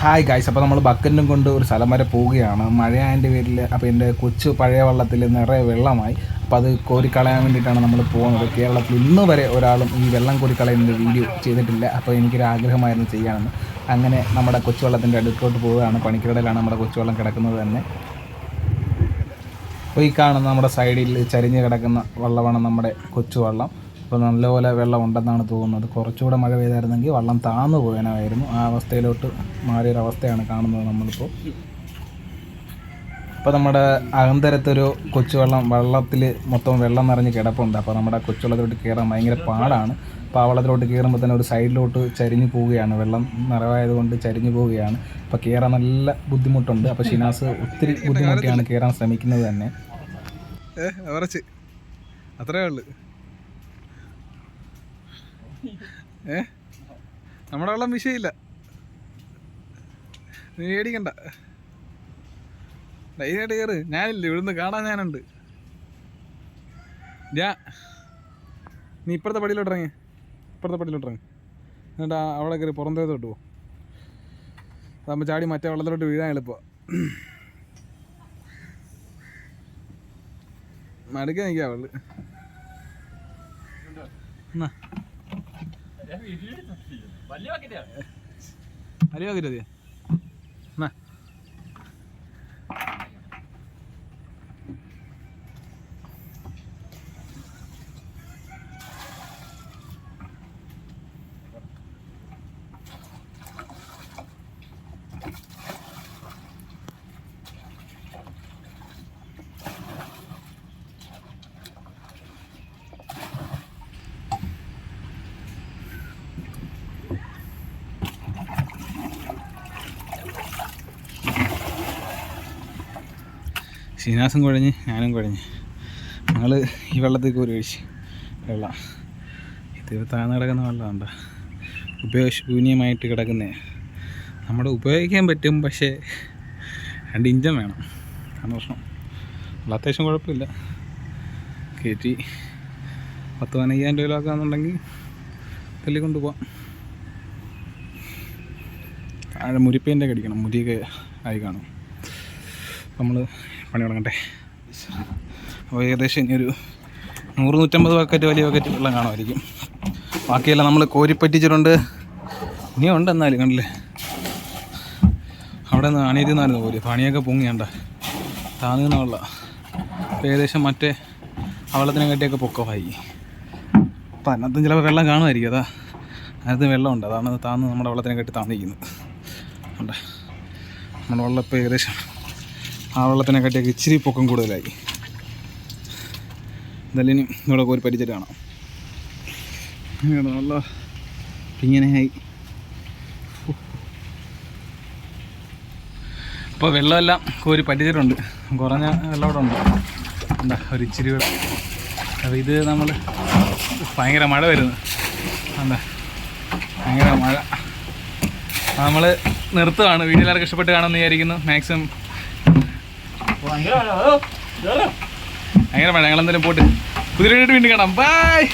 Hi guys അപ്പോൾ നമ്മൾ ബക്കറ്റിനും കൊണ്ട് ഒരു സ്ഥലം വരെ പോവുകയാണ്. മഴയായതിന്റെ പേരിൽ അപ്പോൾ എന്റെ കൊച്ചു പഴയ വള്ളത്തിൽ നിറയെ വെള്ളമായി. അപ്പോൾ അത് കോരിക്കളയാൻ വേണ്ടിയിട്ടാണ് നമ്മൾ പോകുന്നത്. കേരളത്തിൽ ഇന്ന് വരെ ഒരാളും ഈ വെള്ളം കോരിക്കളയുന്ന വീഡിയോ ചെയ്തിട്ടില്ല. അപ്പോൾ എനിക്കൊരു ആഗ്രഹമായിരുന്നു ചെയ്യാമെന്ന്. അങ്ങനെ നമ്മുടെ കൊച്ചു കൊച്ചുവെള്ളത്തിന്റെ അടുത്തോട്ട് പോവുകയാണ്. പണിക്കടയിലാണ് നമ്മുടെ കൊച്ചു കൊച്ചുവെള്ളം കിടക്കുന്നത് തന്നെ. അപ്പോൾ ഈ കാണുന്ന നമ്മുടെ സൈഡിൽ ചരിഞ്ഞ് കിടക്കുന്ന വെള്ളമാണ് നമ്മുടെ കൊച്ചുവെള്ളം അപ്പോൾ നല്ലപോലെ വെള്ളം ഉണ്ടെന്നാണ് തോന്നുന്നത്. കുറച്ചുകൂടെ മഴ പെയ്തായിരുന്നെങ്കിൽ വെള്ളം താന്നു പോകാനായിരുന്നു ആ അവസ്ഥയിലോട്ട് മാറിയൊരവസ്ഥയാണ് കാണുന്നത് നമ്മളിപ്പോൾ. അപ്പോൾ നമ്മുടെ അകന്തരത്തൊരു കൊച്ചുവെള്ളം വെള്ളത്തിൽ മൊത്തം വെള്ളം നിറഞ്ഞ് കിടപ്പുണ്ട്. അപ്പോൾ നമ്മുടെ കൊച്ചുവെള്ളത്തിലോട്ട് കയറാൻ ഭയങ്കര പാടാണ്. അപ്പോൾ ആ വെള്ളത്തിലോട്ട് കയറുമ്പോൾ തന്നെ ഒരു സൈഡിലോട്ട് ചരിഞ്ഞു പോവുകയാണ്. വെള്ളം നിറവായതുകൊണ്ട് ചരിഞ്ഞു പോവുകയാണ്. അപ്പോൾ കയറാൻ നല്ല ബുദ്ധിമുട്ടുണ്ട്. അപ്പോൾ ഷിനാസ് ഒത്തിരി ബുദ്ധിമുട്ടിയാണ് കയറാൻ ശ്രമിക്കുന്നത് തന്നെ. അത്രേ ഉള്ളു. ഏ? നമ്മുടെ വെള്ളം വിഷയമില്ല നീ പേടിക്കണ്ട. ധൈര്യമായിട്ട് കയറ് ഞാനില്ല ഇവിടുന്ന് കാണാൻ ഞാനുണ്ട്. ഞാ നീ ഇപ്പുറത്തെ പടിയിലോട്ട് ഇറങ്ങി. ഇപ്പുറത്തെ പടിയിലോട്ട് ഇറങ്ങി. എന്നിട്ട് അവിടെ കയറി പുറന്തേത്തോട്ട് പോ. അതാകുമ്പോൾ ചാടി മറ്റേ വെള്ളത്തിലോട്ട് വീഴാൻ എളുപ്പമാണ് മടുക്കാൻ നിൽക്കാം അവൾ. എന്നാ. വലിയ പാക്കറ്റ് എന്നാ ശ്രീനിവാസും കുഴഞ്ഞ് ഞാനും കുഴഞ്ഞ്. ഞങ്ങൾ ഈ വെള്ളത്തിൽ കൂരി ഒഴിച്ച് വെള്ളം. ഇത് താഴ്ന്നു കിടക്കുന്ന വെള്ളമുണ്ട് ഉപയോഗശൂന്യമായിട്ട് കിടക്കുന്നേ. നമ്മുടെ ഉപയോഗിക്കാൻ പറ്റും പക്ഷേ രണ്ട് ഇഞ്ചം വേണം. അതാണ് പ്രശ്നം. വെള്ളം അത്യാവശ്യം കുഴപ്പമില്ല. കയറ്റി പത്ത് പതിനയ്യായിരം രൂപയിലൊക്കെ ആണെന്നുണ്ടെങ്കിൽ തല്ലി കൊണ്ടുപോകാം താഴെ മുരിപ്പേന്റെ അടിക്കണം. മുരിയൊക്കെ ആയി കാണും. നമ്മൾ പണി തുടങ്ങട്ടെ. അപ്പോൾ ഏകദേശം ഇനി ഒരു നൂറ് നൂറ്റമ്പത് ബക്കറ്റ് വലിയ ബക്കറ്റ് വെള്ളം കാണുമായിരിക്കും. ബാക്കിയെല്ലാം നമ്മൾ കോരിപ്പറ്റിച്ചിട്ടുണ്ട്. ഇനിയും ഉണ്ട് എന്നാലും കണ്ടില്ലേ? അവിടെ നിന്ന് അണിയത്തിൽ നിന്നായിരുന്നു കോരി. പണിയൊക്കെ പൊങ്ങിയണ്ട താന്നുന്ന വെള്ളം അപ്പോൾ ഏകദേശം മറ്റേ ആ വെള്ളത്തിനെ കട്ടിയൊക്കെ പൊക്കമായി. അപ്പം അതിനകത്തും ചിലപ്പോൾ വെള്ളം കാണുമായിരിക്കും. അതാ. അതിനകത്ത് വെള്ളമുണ്ട് അതാണ് അത് താന്ന് നമ്മുടെ വെള്ളത്തിനെ കെട്ടി താന്നിരിക്കുന്നത്. ഉണ്ട് നമ്മുടെ വെള്ളം ഇപ്പോൾ ഏകദേശം ആ വെള്ളത്തിനെ കാട്ടിയൊക്കെ ഇച്ചിരി പൊക്കം കൂടുതലായി. എന്തായാലും ഇനി ഇവിടെ ഒരു പരിചയം കാണാം. നല്ല ഇങ്ങനെയായി. ഇപ്പോൾ വെള്ളമെല്ലാം കോരി പറ്റിച്ചിട്ടുണ്ട് കുറഞ്ഞ വെള്ളം ഇവിടെ ഉണ്ട്. എന്താ ഒരു ഇച്ചിരി വെള്ളം. അപ്പോൾ ഇത് നമ്മൾ ഭയങ്കര മഴ വരുന്നു. എന്താ ഭയങ്കര മഴ. നമ്മൾ നിർത്തുകയാണ് വീഡിയോ എല്ലാവർക്കും ഇഷ്ടപ്പെട്ട് കാണുമെന്ന് വിചാരിക്കുന്നു. മാക്സിമം ഭയങ്കര മഴ. ഞങ്ങളെന്തായാലും പോട്ട്. പുതിയ വീണ്ടും കാണാം. ബൈ